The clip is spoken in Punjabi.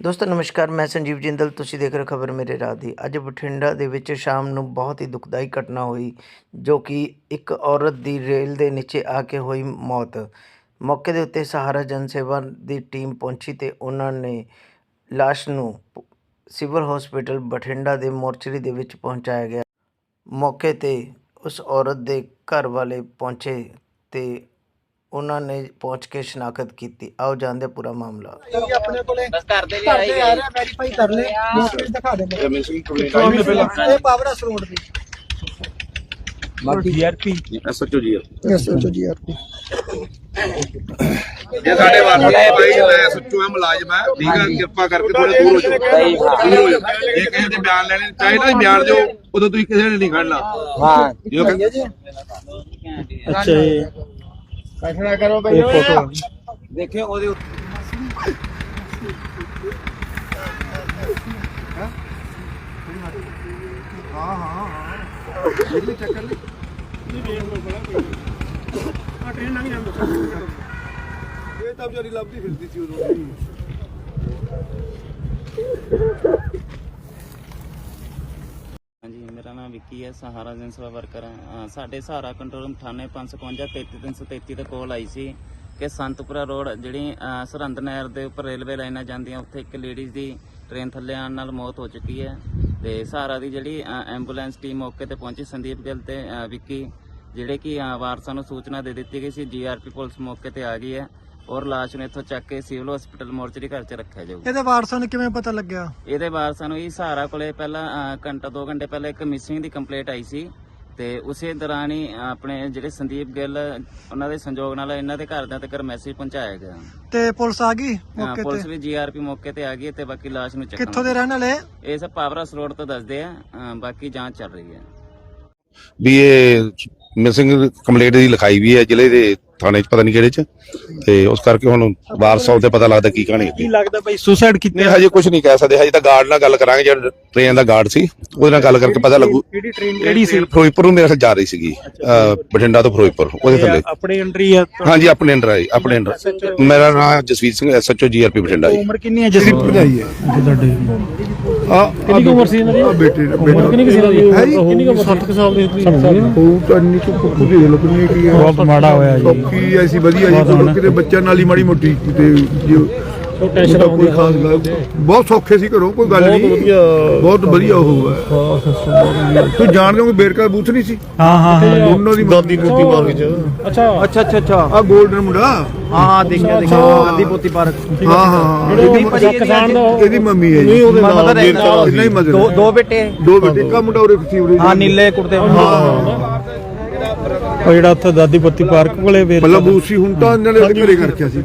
ਦੋਸਤੋ, ਨਮਸਕਾਰ, ਮੈਂ ਸੰਜੀਵ ਜਿੰਦਲ। ਤੁਸੀਂ ਦੇਖ ਰਹੇ ਹੋ ਖਬਰ ਮੇਰੇ ਰਾਹ ਦੀ। ਅੱਜ ਬਠਿੰਡਾ ਦੇ ਵਿੱਚ ਸ਼ਾਮ ਨੂੰ ਬਹੁਤ ਹੀ ਦੁਖਦਾਈ ਘਟਨਾ ਹੋਈ, ਜੋ ਕਿ ਇੱਕ ਔਰਤ ਦੀ ਰੇਲ ਦੇ ਨੀਚੇ ਆ ਕੇ ਹੋਈ ਮੌਤ। ਮੌਕੇ ਦੇ ਉੱਤੇ ਸਹਾਰਾ ਜਨ ਸੇਵਾ ਦੀ ਟੀਮ ਪਹੁੰਚੀ ਤੇ ਉਹਨਾਂ ਨੇ ਲਾਸ਼ ਨੂੰ ਸਿਵਲ ਹਸਪੀਟਲ ਬਠਿੰਡਾ ਦੇ ਮੋਰਚਰੀ ਦੇ ਵਿੱਚ ਪਹੁੰਚਾਇਆ ਗਿਆ। ਮੌਕੇ ਤੇ ਉਸ ਔਰਤ ਦੇ ਘਰ ਵਾਲੇ ਪਹੁੰਚੇ ਤੇ ਉਹਨਾਂ ਨੇ ਪਹੁੰਚ ਕੇ ਸ਼ਨਾਖਤ ਕੀਤੀ। ਆਓ ਜਾਣਦੇ ਹਾਂ ਪੂਰਾ ਮਾਮਲਾ। ਕਿਉਂਕਿ ਆਪਣੇ ਕੋਲੇ ਬਸ ਕਰਦੇ ਆ ਰਿਹਾ ਵੈਰੀਫਾਈ ਕਰ ਲੈ ਮੋਟਰ ਦਿਖਾ ਦੇ ਇਹ ਪਾਵਰ ਹਾਊਸ ਰੋਡ ਦੀ। GRP SHO ji SHO GRP ਇਹ ਸਾਡੇ ਵਾਸਤੇ ਭਾਈ ਮੈਂ ਐਸਐਚਓ ਹੈ ਮੁਲਾਜ਼ਮ ਹੈ ਠੀਕ ਹੈ ਕਿਰਪਾ ਕਰਕੇ ਥੋੜੇ ਦੂਰ ਹੋ ਜਾਓ। ਦੂਰ ਹੋ ਜਾਓ। ਇਹ ਕਿਸੇ ਦੇ ਬਿਆਨ ਲੈਣੇ ਚਾਹੇ ਨਾ ਬਿਆਨ ਦਿਓ ਉਦੋਂ ਤੁਸੀਂ ਕਿਸੇ ਨੇ ਨਹੀਂ ਖੜਨਾ। ਹਾਂ। ਕਿ- ਅੱਛਾ ਫੈਸਲਾ ਕਰੋ ਇਹ ਫੋਟੋ ਦੇਖਿਓ ਉਹਦੇ ਇਹ ਤਾਂ ਵਿਚਾਰੀ ਲੱਭਦੀ ਫਿਰਦੀ ਸੀ ਉਦੋਂ ਹਾਂਜੀ ਮੇਰਾ ਨਾਮ ਵਿੱਕੀ ਹੈ, ਸਹਾਰਾ ਜਨ ਵਰਕਰ ਹਾਂ। ਸਾਡੇ ਸਹਾਰਾ ਕੰਟਰੋਲ 98555 33333 ਤੇ ਕਾਲ ਆਈ ਸੀ ਕਿ ਸੰਤਪੁਰਾ ਰੋਡ ਜਿਹੜੀ ਸਰਹੰਦ ਨਹਿਰ ਦੇ ਉੱਪਰ ਰੇਲਵੇ ਲਾਈਨਾਂ ਜਾਂਦੀਆਂ, ਉੱਥੇ ਇੱਕ ਲੇਡੀਜ਼ ਦੀ ਟ੍ਰੇਨ ਥੱਲੇ ਆਉਣ ਨਾਲ ਮੌਤ ਹੋ ਚੁੱਕੀ ਹੈ। ਤੇ ਸਹਾਰਾ ਦੀ ਜਿਹੜੀ ਐਂਬੂਲੈਂਸ ਟੀਮ ਮੌਕੇ ਤੇ ਪਹੁੰਚੀ, ਸੰਦੀਪ ਗਿੱਲ ਤੇ ਵਿੱਕੀ, ਜਿਹੜੇ ਕਿ ਅਹ ਵਾਰਸਾਂ ਨੂੰ ਸੂਚਨਾ ਦੇ ਦਿੱਤੀ ਗਈ ਸੀ ਜੀਆਰਪੀ ਪੁਲਿਸ ਮੌਕੇ ਤੇ ਆ ਗਈ ਹੈ। ਔਰ ਲਾਸ਼ ਨੂੰ ਇੱਥੋਂ ਚੱਕ ਕੇ ਸਿਵਲ ਹਸਪੀਟਲ ਮੋਰਚਰੀ ਘਰ 'ਚ ਰੱਖਿਆ ਜਾਊਗਾ। ਇਹਦੇ ਵਾਰਸਾਂ ਨੂੰ ਕਿਵੇਂ ਪਤਾ ਲੱਗਿਆ? ਇਹਦੇ ਬਾਅਦ ਸਾਨੂੰ ਇਹ ਸਹਾਰਾ ਕੋਲੇ ਪਹਿਲਾਂ ਅਹ, ਘੰਟਾ 2 ਘੰਟੇ ਪਹਿਲਾਂ ਇੱਕ ਮਿਸਿੰਗ ਦੀ ਕੰਪਲੇਂਟ ਆਈ ਸੀ ਤੇ ਉਸੇ ਦੌਰਾਨ ਹੀ ਆਪਣੇ ਜਿਹੜੇ ਸੰਦੀਪ ਗਿੱਲ ਉਹਨਾਂ ਦੇ ਸੰਯੋਗ ਨਾਲ ਇਹਨਾਂ ਦੇ ਘਰਦਿਆਂ ਤੱਕ ਮੈਸੇਜ ਪਹੁੰਚਾਇਆ ਗਿਆ। ਤੇ ਪੁਲਿਸ ਆ ਗਈ ਹਾਂ, ਮੌਕੇ ਪੁਲਿਸ ਤੇ ਵੀ ਜੀਆਰਪੀ ਮੌਕੇ ਤੇ ਆ ਗਈ ਤੇ ਬਾਕੀ ਲਾਸ਼ ਨੂੰ ਚੱਕਣ ਕਿੱਥੋਂ ਦੇ ਰਹਿਣ ਵਾਲੇ ਇਹ ਸਭ ਪਾਵਰਸ ਰੋਡ ਤੋਂ ਦੱਸਦੇ ਆ ਅਹ, ਬਾਕੀ ਜਾਂਚ ਚੱਲ ਰਹੀ ਹੈ। ਵੀ ਇਹ ਮਿਸਿੰਗ ਕੰਪਲੇਂਟ ਦੀ ਲਿਖਾਈ ਵੀ ਹੈ ਜ਼ਿਲ੍ਹੇ ਦੇ ਥਾਣੇ 'ਚ ਪਤਾ ਨਹੀਂ ਕਿਹੜੇ 'ਚ ਤੇ ਉਸ ਕਰਕੇ ਹੁਣ ਵਾਰਸਾਂ ਤੇ ਪਤਾ ਲੱਗਦਾ ਕੀ ਕਹਾਣੀ ਕੀ ਹੈ ਲੱਗਦਾ ਬਈ ਸੁਸਾਈਡ ਕੀਤੀ ਨਹੀਂ ਹਜੇ ਕੁਝ ਨਹੀਂ ਕਹਿ ਸਕਦੇ ਹਜੇ ਤਾਂ ਗਾਰਡ ਨਾਲ ਗੱਲ ਕਰਾਂਗੇ ਜਿਹੜਾ ਟ੍ਰੇਨ ਦਾ ਗਾਰਡ ਸੀ ਉਹਦੇ ਨਾਲ ਗੱਲ ਕਰਕੇ ਪਤਾ ਲੱਗੂ। ਕਿਹੜੀ ਟ੍ਰੇਨ ਕਿਹੜੀ ਸੀ? ਫਿਰੋਜ਼ਪੁਰ ਨੂੰ ਮੇਰੇ ਖਿਆਲ ਜਾ ਰਹੀ ਸੀਗੀ ਅਹ, ਬਠਿੰਡਾ ਤੋਂ ਫਿਰੋਜ਼ਪੁਰ ਉਹਦੇ ਥੱਲੇ। ਆਪਣੇ ਐਂਟਰੀ ਹੈ ਹਾਂਜੀ ਆਪਣੇ ਅੰਡਰ ਹੈ ਆਪਣੇ ਅੰਡਰ ਮੇਰਾ ਨਾਮ ਜਸਵੀਰ ਸਿੰਘ ਐਸਐਚਓ ਜੀਆਰਪੀ ਬਠਿੰਡਾ ਜੀ। ਉਮਰ ਕਿੰਨੀ ਹੈ ਜਿਸ ਭਰਜਾਈ ਹੈ। ਤੁਹਾਡੇ। ਆ ਕਿੰਨੀ ਕੁ ਉਮਰ ਸੀ ਇਹਨਾਂ ਦੀ? ਆ ਬੇਟੇ ਉਮਰ ਕਿੰਨੀ ਕੁ ਸੀ ਇਹਨਾਂ ਦੀ? ਹੈ ਜੀ? ਕਿੰਨੀ ਕੁ ਉਮਰ 7 ਸਾਲ ਦੀ ਸੀ। ਉਹ ਤਾਂ ਇੰਨੀ ਕੁ ਕੁ ਦੇ ਲੋ ਕਿੰਨੀ ਕੀ ਹੈ ਬਹੁਤ ਮਾੜਾ ਹੋਇਆ ਜੀ। ਸੌਖੀ ਐਸੀ ਵਧੀਆ ਜੀ ਕਿਤੇ ਬੱਚਾ ਨਾਲ ਹੀ ਮਾੜੀ ਮੋਟੀ ਕਿਤੇ ਜੇ ਟੈਨਸ਼ਨ ਕੋਈ ਖਾਸ ਗੱਲ ਬਹੁਤ ਸੌਖੇ ਸੀ ਘਰੋਂ ਕੋਈ ਗੱਲ ਨਹੀਂ। ਵਧੀਆ। ਬਹੁਤ ਵਧੀਆ ਉਹ ਹੈ। ਤੂੰ ਜਾਣਦੇ ਹੋ ਕਿ ਬੇਰਕਾ ਬੂਥ ਨਹੀਂ ਸੀ? ਹਾਂ ਹਾਂ ਹਾਂ। ਉਹਨਾਂ ਦੀ ਦਾਦੀ ਪੋਤੀ ਪਾਰਕ ਚ। ਅੱਛਾ। ਅੱਛਾ ਅੱਛਾ ਅੱਛਾ। ਆ 골ਡਨ ਮੁੰਡਾ? ਹਾਂ ਦੇਖਿਆ ਦੇਖਿਆ। ਹਾਂ। ਗੱਦੀ ਪੋਤੀ ਪਾਰਕ। ਹਾਂ ਹਾਂ ਇਹਦੀ- ਭਾਜੀ ਕਿਸਾਨ ਦਾ ਉਹ- ਇਹਦੀ ਮੰਮੀ ਹੈ ਜੀ। ਉਹਦੇ ਨਾਲ ਹੈ। ਨਹੀਂ ਮਦਰ ਦੋ ਦੋ ਬੇਟੇ। ਦੋ ਬੇਟੇ ਕਾ ਮੁੰਡਾ ਉਰੇ ਸੀ ਉਰੇ ਹਾਂ ਨੀਲੇ ਕੁੜਤੇ ਹਾਂ ਉਹ ਜਿਹੜਾ ਉੱਥੇ ਦਾਦੀ ਪੋਤੀ ਪਾਰਕ ਕੋਲੇ ਵੇਰ ਮਤਲਬ ਬੂਸੀ ਹੁਣ ਤਾਂ ਇਹਨਾਂ ਨੇ ਉਹਦੇ ਘਰੇ ਕਰ ਰੱਖਿਆ ਸੀ।